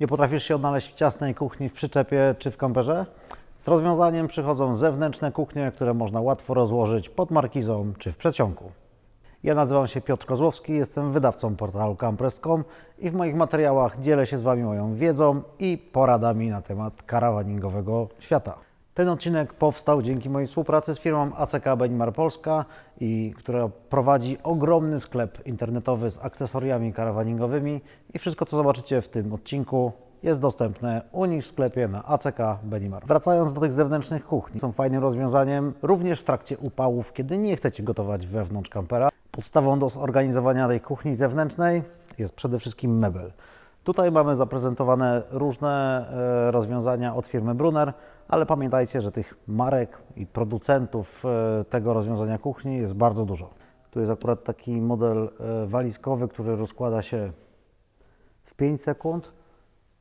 Nie potrafisz się odnaleźć w ciasnej kuchni w przyczepie czy w kamperze? Z rozwiązaniem przychodzą zewnętrzne kuchnie, które można łatwo rozłożyć pod markizą czy w przeciągu. Ja nazywam się Piotr Kozłowski, jestem wydawcą portalu Campress.com i w moich materiałach dzielę się z Wami moją wiedzą i poradami na temat karawaningowego świata. Ten odcinek powstał dzięki mojej współpracy z firmą ACK Benimar Polska, i która prowadzi ogromny sklep internetowy z akcesoriami karawaningowymi i wszystko co zobaczycie w tym odcinku jest dostępne u nich w sklepie na ACK Benimar. Wracając do tych zewnętrznych kuchni, są fajnym rozwiązaniem również w trakcie upałów, kiedy nie chcecie gotować wewnątrz kampera. Podstawą do zorganizowania tej kuchni zewnętrznej jest przede wszystkim mebel. Tutaj mamy zaprezentowane różne e, rozwiązania od firmy Brunner, ale pamiętajcie, że tych marek i producentów e, tego rozwiązania kuchni jest bardzo dużo. Tu jest akurat taki model e, walizkowy, który rozkłada się w 5 sekund,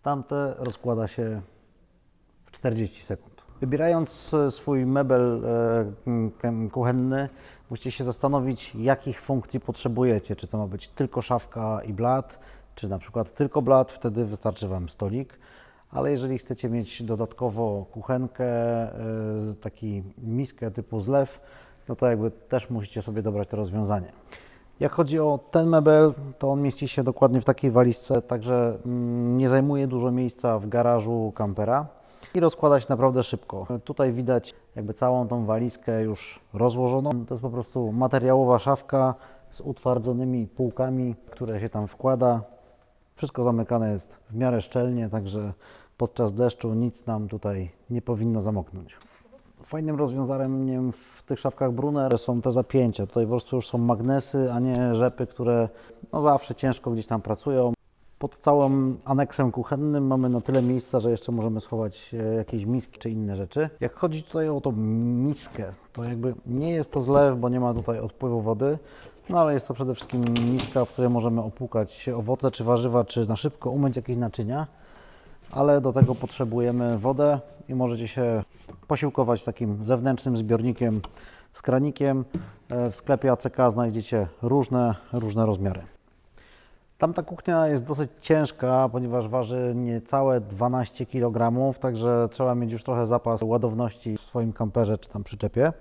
tamte rozkłada się w 40 sekund. Wybierając e, swój mebel kuchenny, musicie się zastanowić, jakich funkcji potrzebujecie. Czy to ma być tylko szafka i blat, czy na przykład tylko blat, wtedy wystarczy Wam stolik. Ale jeżeli chcecie mieć dodatkowo kuchenkę, e, taki miskę typu zlew, no to jakby też musicie sobie dobrać to rozwiązanie. Jak chodzi o ten mebel, to on mieści się dokładnie w takiej walizce, także mm, nie zajmuje dużo miejsca w garażu kampera i rozkłada się naprawdę szybko. Tutaj widać jakby całą tą walizkę już rozłożoną. To jest po prostu materiałowa szafka z utwardzonymi półkami, które się tam wkłada. Wszystko zamykane jest w miarę szczelnie, także podczas deszczu nic nam tutaj nie powinno zamoknąć. Fajnym rozwiązaniem w tych szafkach Brunner są te zapięcia. Tutaj po prostu już są magnesy, a nie rzepy, które no zawsze ciężko gdzieś tam pracują. Pod całym aneksem kuchennym mamy na tyle miejsca, że jeszcze możemy schować e, jakieś miski czy inne rzeczy. Jak chodzi tutaj o tą miskę, to jakby nie jest to zlew, bo nie ma tutaj odpływu wody, no ale jest to przede wszystkim miska, w której możemy opłukać owoce czy warzywa, czy na szybko umyć jakieś naczynia ale do tego potrzebujemy wodę i możecie się posiłkować takim zewnętrznym zbiornikiem z kranikiem. E, W sklepie ACK znajdziecie różne, różne rozmiary. Tamta kuchnia jest dosyć ciężka, ponieważ waży niecałe 12 kg, także trzeba mieć już trochę zapas ładowności w swoim kamperze czy tam przyczepie.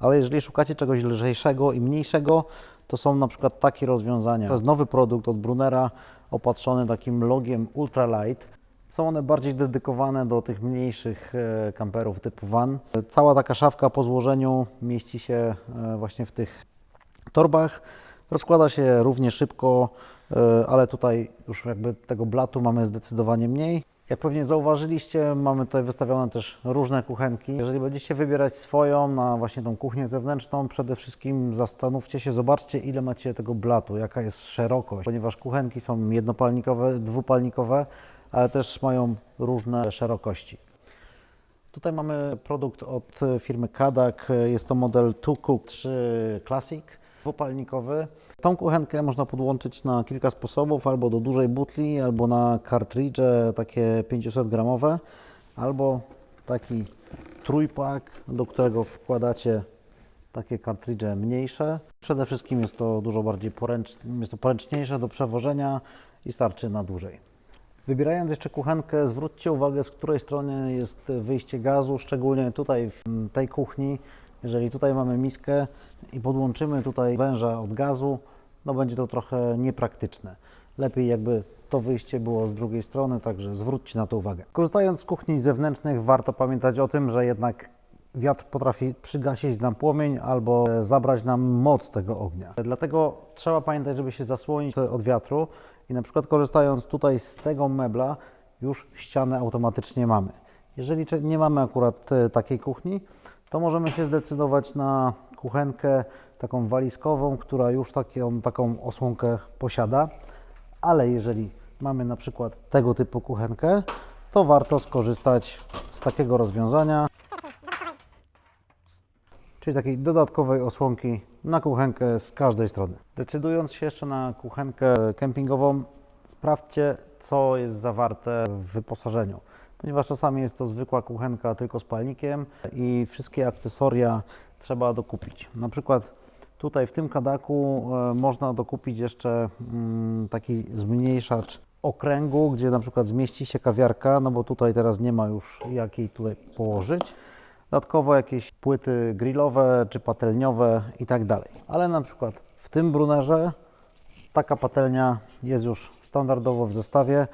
Ale jeżeli szukacie czegoś lżejszego i mniejszego, to są na przykład takie rozwiązania. To jest nowy produkt od Brunera, opatrzony takim logiem Ultralight. Są one bardziej dedykowane do tych mniejszych e, kamperów typu van. Cała taka szafka po złożeniu mieści się e, właśnie w tych torbach. Rozkłada się równie szybko, e, ale tutaj już jakby tego blatu mamy zdecydowanie mniej. Jak pewnie zauważyliście, mamy tutaj wystawione też różne kuchenki. Jeżeli będziecie wybierać swoją na właśnie tą kuchnię zewnętrzną, przede wszystkim zastanówcie się, zobaczcie ile macie tego blatu, jaka jest szerokość, ponieważ kuchenki są jednopalnikowe, dwupalnikowe, ale też mają różne szerokości. Tutaj mamy produkt od firmy Kadak. Jest to model 2Cook 3 Classic, dwupalnikowy. Tą kuchenkę można podłączyć na kilka sposobów, albo do dużej butli, albo na kartridże takie 500 gramowe, albo taki trójpak, do którego wkładacie takie kartridże mniejsze. Przede wszystkim jest to dużo bardziej poręcz, jest to poręczniejsze do przewożenia i starczy na dłużej. Wybierając jeszcze kuchenkę, zwróćcie uwagę, z której strony jest wyjście gazu, szczególnie tutaj w tej kuchni. Jeżeli tutaj mamy miskę i podłączymy tutaj węża od gazu, no będzie to trochę niepraktyczne. Lepiej jakby to wyjście było z drugiej strony, także zwróćcie na to uwagę. Korzystając z kuchni zewnętrznych, warto pamiętać o tym, że jednak wiatr potrafi przygasić nam płomień albo zabrać nam moc tego ognia. Dlatego trzeba pamiętać, żeby się zasłonić od wiatru i na przykład korzystając tutaj z tego mebla, już ścianę automatycznie mamy. Jeżeli nie mamy akurat e, takiej kuchni, to możemy się zdecydować na kuchenkę taką walizkową, która już taką, taką osłonkę posiada, ale jeżeli mamy na przykład tego typu kuchenkę, to warto skorzystać z takiego rozwiązania, czyli takiej dodatkowej osłonki na kuchenkę z każdej strony. Decydując się jeszcze na kuchenkę kempingową, sprawdźcie, co jest zawarte w wyposażeniu, ponieważ czasami jest to zwykła kuchenka tylko z palnikiem i wszystkie akcesoria trzeba dokupić. Na przykład tutaj w tym kadaku e, można dokupić jeszcze mm, taki zmniejszacz okręgu, gdzie na przykład zmieści się kawiarka, no bo tutaj teraz nie ma już jak jej tutaj położyć. Dodatkowo jakieś płyty grillowe czy patelniowe i tak dalej. Ale na przykład w tym brunerze taka patelnia jest już standardowo w zestawie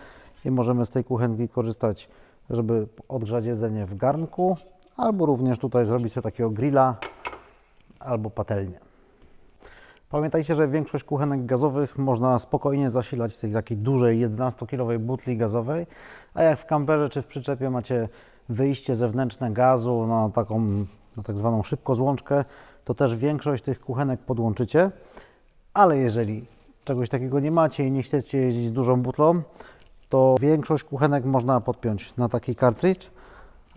i możemy z tej kuchenki korzystać, żeby odgrzać jedzenie w garnku, albo również tutaj zrobić sobie takiego grilla albo patelnię. Pamiętajcie, że większość kuchenek gazowych można spokojnie zasilać z tej takiej dużej 11-kilowej butli gazowej, a jak w kamperze czy w przyczepie macie wyjście zewnętrzne gazu na taką na tak zwaną szybkozłączkę, to też większość tych kuchenek podłączycie, ale jeżeli czegoś takiego nie macie i nie chcecie jeździć z dużą butlą, to większość kuchenek można podpiąć na taki kartridż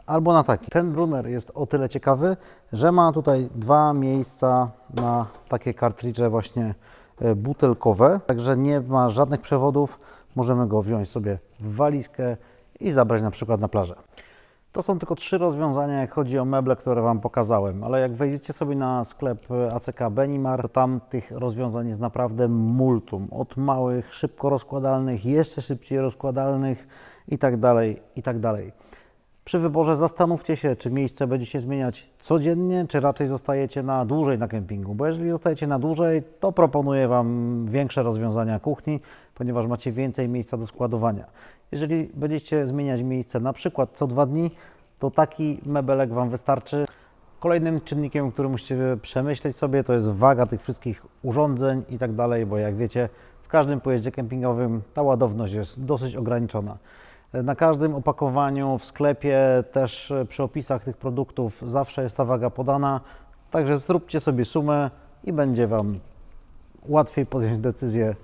albo na taki. Ten Brunner jest o tyle ciekawy, że ma tutaj dwa miejsca na takie kartridże właśnie e, butelkowe, także nie ma żadnych przewodów. Możemy go wziąć sobie w walizkę i zabrać na przykład na plażę. To są tylko trzy rozwiązania, jak chodzi o meble, które Wam pokazałem, ale jak wejdziecie sobie na sklep ACK Benimar, tam tych rozwiązań jest naprawdę multum. Od małych, szybko rozkładalnych, jeszcze szybciej rozkładalnych i tak dalej, i tak dalej. Przy wyborze zastanówcie się, czy miejsce będziecie zmieniać codziennie, czy raczej zostajecie na dłużej na kempingu. Bo jeżeli zostajecie na dłużej, to proponuję Wam większe rozwiązania kuchni, ponieważ macie więcej miejsca do składowania. Jeżeli będziecie zmieniać miejsce na przykład co dwa dni, to taki mebelek Wam wystarczy. Kolejnym czynnikiem, który musicie przemyśleć sobie, to jest waga tych wszystkich urządzeń i tak dalej, bo jak wiecie, w każdym pojeździe kempingowym ta ładowność jest dosyć ograniczona. Na każdym opakowaniu w sklepie, też przy opisach tych produktów zawsze jest ta waga podana, także zróbcie sobie sumę i będzie Wam łatwiej podjąć decyzję,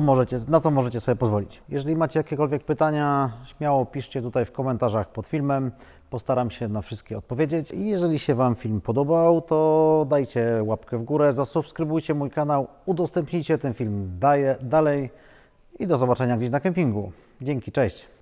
możecie, na co możecie sobie pozwolić. Jeżeli macie jakiekolwiek pytania, śmiało piszcie tutaj w komentarzach pod filmem. Postaram się na wszystkie odpowiedzieć. I jeżeli się Wam film podobał, to dajcie łapkę w górę, zasubskrybujcie mój kanał, udostępnijcie ten film dalej i do zobaczenia gdzieś na kempingu. Dzięki, cześć!